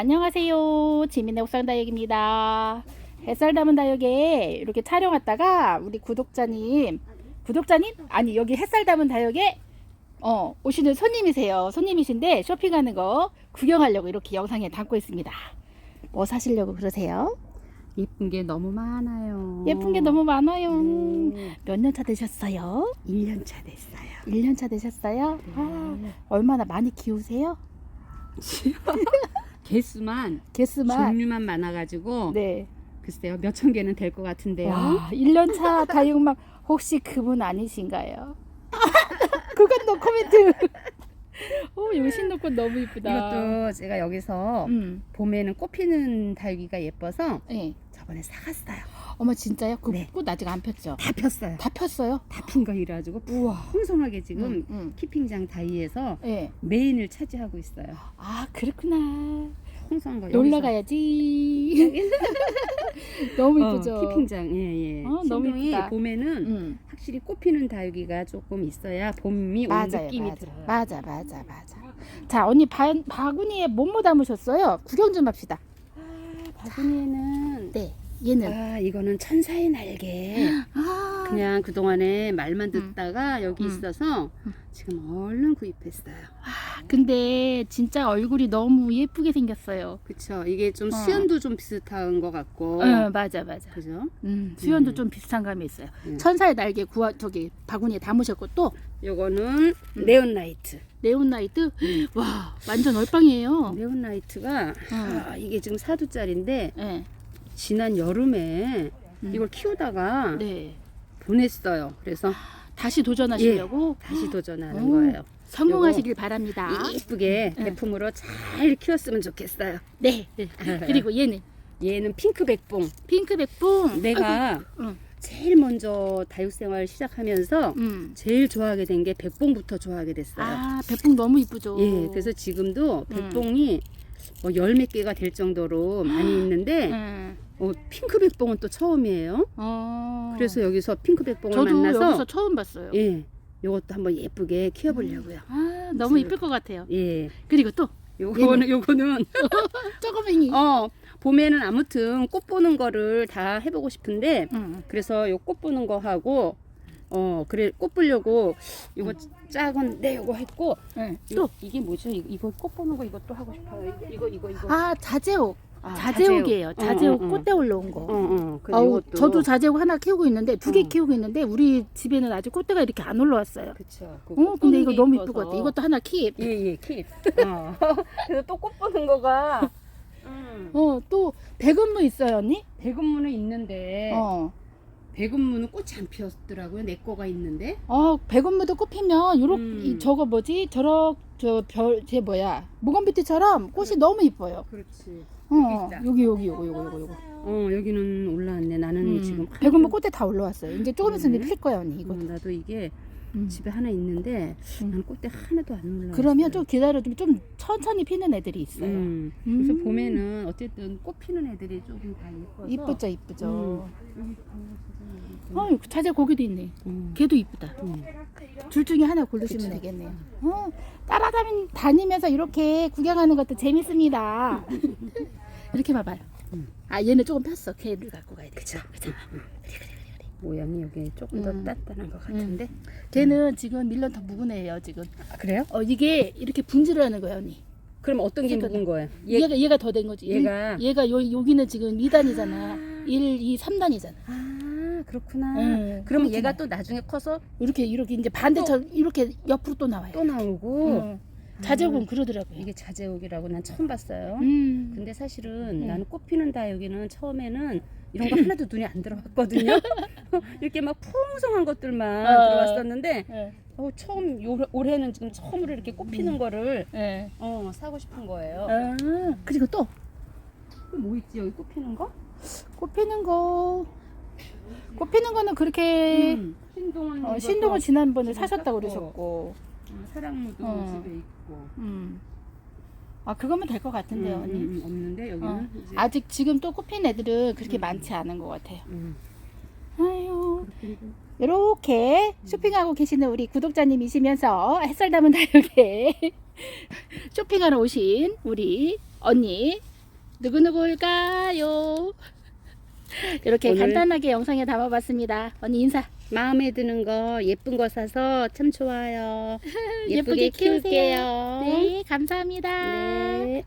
안녕하세요. 지민의 옥상 다육입니다. 햇살 담은 다육에 이렇게 촬영 왔다가 우리 구독자님, 구독자님? 아니 여기 햇살 담은 다육에 어, 오시는 손님이세요. 손님이신데 쇼핑하는 거 구경하려고 이렇게 영상에 담고 있습니다. 뭐 사시려고 그러세요? 예쁜 게 너무 많아요. 예쁜 게 너무 많아요. 네. 몇년 차 되셨어요? 1년 차 됐어요. 1년 차 되셨어요? 아, 네. 얼마나 많이 키우세요? 개수만 개수만 종류만 많아가지고 네. 글쎄요 몇 천 개는 될 것 같은데요. 와, 1년 차 다육맘 혹시 그분 아니신가요? 그건 노 코멘트. 오, 요신노꽃 너무 이쁘다. 이것도 제가 여기서 음. 봄에는 꽃피는 달귀가 예뻐서 네. 저번에 사갔어요. 어머 진짜요? 그 네. 꽃 아직 안 폈죠? 다 폈어요. 다 폈어요? 다 핀 거 이래가지고 우와. 풍성하게 지금 음, 음. 키핑장 다이에서 네. 메인을 차지하고 있어요. 아 그렇구나. 풍성한 거 놀러 여기서. 가야지. 너무 어, 이쁘죠? 키핑장 예예. 어, 너무 신동이 이쁘다. 봄에는 음. 확실히 꽃피는 다육이가 조금 있어야 봄이 온 맞아요, 느낌이 맞아. 들어요. 맞아, 맞아, 맞아. 자, 언니 바, 바구니에 뭐뭐 담으셨어요? 구경 좀 합시다. 바구니에는 네, 얘는. 아 이거는 천사의 날개. 아, 그냥 그 동안에 말만 듣다가 여기 음. 있어서 음. 지금 얼른 구입했어요. 근데 진짜 얼굴이 너무 예쁘게 생겼어요. 그쵸? 이게 좀 어. 수연도 좀 비슷한 것 같고. 어, 맞아, 맞아. 그죠? 음, 수연도 음. 좀 비슷한 감이 있어요. 음. 천사의 날개 구하 저기 바구니에 담으셨고 또 요거는 음. 네온라이트. 네온라이트. 음. 와, 완전 얼빵이에요. 네온라이트가 아, 이게 지금 사두짜리인데 네, 지난 여름에 음. 이걸 키우다가 네. 보냈어요. 그래서 다시 도전하시려고 다시 도전하는 오. 거예요. 성공하시길 바랍니다. 이쁘게 음. 제품으로 잘 키웠으면 좋겠어요. 네. 그리고 얘는 얘는 핑크 백봉. 핑크 백봉. 내가 응. 제일 먼저 다육생활 시작하면서 음. 제일 좋아하게 된 게 백봉부터 좋아하게 됐어요. 아, 백봉 너무 이쁘죠. 예, 그래서 지금도 음. 백봉이 뭐열몇 개가 될 정도로 많이 있는데 음. 어, 핑크 백봉은 또 처음이에요. 어. 그래서 여기서 핑크 백봉을 저도 만나서 여기서 처음 봤어요. 예, 요것도 한번 예쁘게 키워 보려고요. 아, 너무 이쁠 것 같아요. 예, 그리고 또 요거는 요거는 조그맹이. 어 봄에는 아무튼 꽃 보는 거를 다 해보고 싶은데 음. 그래서 요 꽃 보는 거 하고 어 그래 꽃 보려고 요거 작은데 요거 했고 네. 또또 이게 뭐죠? 이거, 이거 꽃 보는 거 이것도 하고 싶어요. 이거 이거 이거. 아, 자재옥. 아, 자재옥이에요. 자재옥 어. 꽃대 올라온 거. 어, 어. 그래서 아우, 이것도 저도 자재옥 하나 키우고 있는데 두개 어. 키우고 있는데 우리 집에는 아직 꽃대가 이렇게 안 올라왔어요. 그쵸. 그 어, 꽃 근데 이거 게 너무. 이쁠 것 같아. 이것도 하나 킵. 예예 킵. 어. 그래서 또 꽃 보는 거가 음. 어, 또 백은무 있어요, 언니? 대금무는 있는데 어. 대금무는 꽃이 안 피었더라고요. 내 거가 있는데. 어, 백운무도 꽃 피면 요렇게 음. 이 저거 뭐지? 저럭 저별제 뭐야? 모건비트처럼 꽃이 너무 이뻐요. 그렇지. 어, 여기 있다. 여기 여기 요거 요거 요거 요거. 어 여기는 올라왔네. 나는 음. 지금 백운무 꽃대 다 올라왔어요. 이제 조금 있으면 음. 필 거야, 언니 이거. 어, 나도 이게 음. 집에 하나 있는데 음. 나는 꽃대 하나도 안 올라. 그러면 좀 기다려주면 좀 천천히 피는 애들이 있어요. 음. 그래서 음. 봄에는 어쨌든 꽃 피는 애들이 조금 다 예뻐서. 이쁘죠, 이쁘죠. 음. 어, 자재 고기도 있네. 음. 걔도 이쁘다. 음. 둘 중에 하나 고르시면 그쵸. 되겠네요. 어, 따라다니 다니면서 이렇게 구경하는 것도 재밌습니다. 이렇게 봐봐요. 음. 아 얘는 조금 폈어. 걔를 갖고 가야 돼. 그쵸. 그쵸. 모양이 여기 조금 더 음. 단단한 것 같은데. 걔는 지금 밀런 더 묵은 애예요 지금. 아, 그래요? 어 이게 이렇게 분질을 하는 거예요 언니. 그럼 어떤 게. 묵은 거예요? 얘, 가 얘가 더 된 거지. 일- 얘가 얘가 요 여기는 지금 2단이잖아. 1, 2, 3단이잖아. 아 그렇구나. 응, 그러면 그렇구나. 얘가 또 나중에 커서 이렇게 이렇게 이제 반대처럼 이렇게 옆으로 또 나와요. 또 나오고 응. 자제옥은 그러더라고요. 이게 자재옥이라고 난 처음 봤어요. 음. 근데 사실은 음. 나는 꽃 피는 다육이는 처음에는 이런 거 하나도 눈에 안 들어왔거든요. 이렇게 막 풍성한 것들만 어. 들어왔었는데 예. 어, 처음 요, 올해는 지금 처음으로 이렇게 꽃 피는 음. 거를 예. 어, 사고 싶은 거예요. 아, 그리고 또 또 뭐 있지 여기 꽃 피는 거? 꽃 피는 거. 꽃 피는 거는 그렇게 음. 신동은 어, 신동은 지난번에 사셨다고. 그러셨고. 어, 사랑무도 어. 집에 있고. 음. 아 그거면 될 것 같은데요, 음, 언니. 음, 음, 없는데 여기는 어. 이제 아직 지금 또 꽃핀 애들은 그렇게 음. 많지 않은 것 같아요. 음. 이렇게 쇼핑하고 계시는 우리 구독자님이시면서 햇살 담은 다육에 쇼핑하러 오신 우리 언니 누구누구일까요? 이렇게 간단하게 영상에 담아봤습니다. 언니 인사. 마음에 드는 거 예쁜 거 사서 참 좋아요. 예쁘게 예쁘게. 키울게요. 네, 감사합니다. 네.